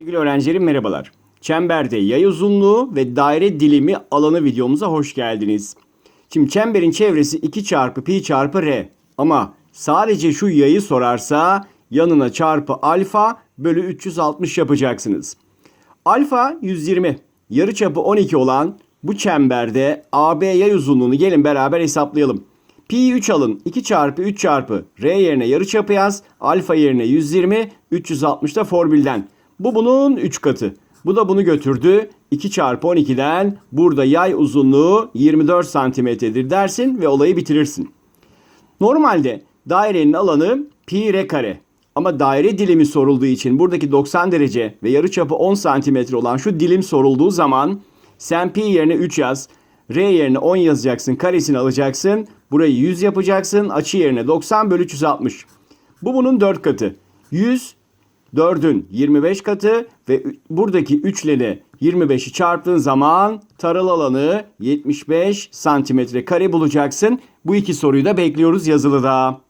Sevgili öğrencilerim merhabalar. Çemberde yay uzunluğu ve daire dilimi alanı videomuza hoş geldiniz. Şimdi çemberin çevresi 2 çarpı pi çarpı r. Ama sadece şu yayı sorarsa yanına çarpı alfa bölü 360 yapacaksınız. Alfa 120, yarıçapı 12 olan bu çemberde AB yay uzunluğunu gelin beraber hesaplayalım. Pi 3 alın 2 çarpı 3 çarpı R yerine yarıçapı yaz. Alfa yerine 120, 360 da formülden. Bu bunun 3 katı. Bu da bunu götürdü. 2 çarpı 12'den burada yay uzunluğu 24 santimetredir dersin ve olayı bitirirsin. Normalde dairenin alanı pi r kare. Ama daire dilimi sorulduğu için buradaki 90 derece ve yarıçapı 10 santimetre olan şu dilim sorulduğu zaman sen pi yerine 3 yaz. R yerine 10 yazacaksın. Karesini alacaksın. Burayı 100 yapacaksın. Açı yerine 90 bölü 360. Bu bunun 4 katı. 100 4'ün 25 katı ve buradaki 3 ile de 25'i çarptığın zaman taralı alanı 75 santimetre kare bulacaksın. Bu iki soruyu da bekliyoruz yazılıda.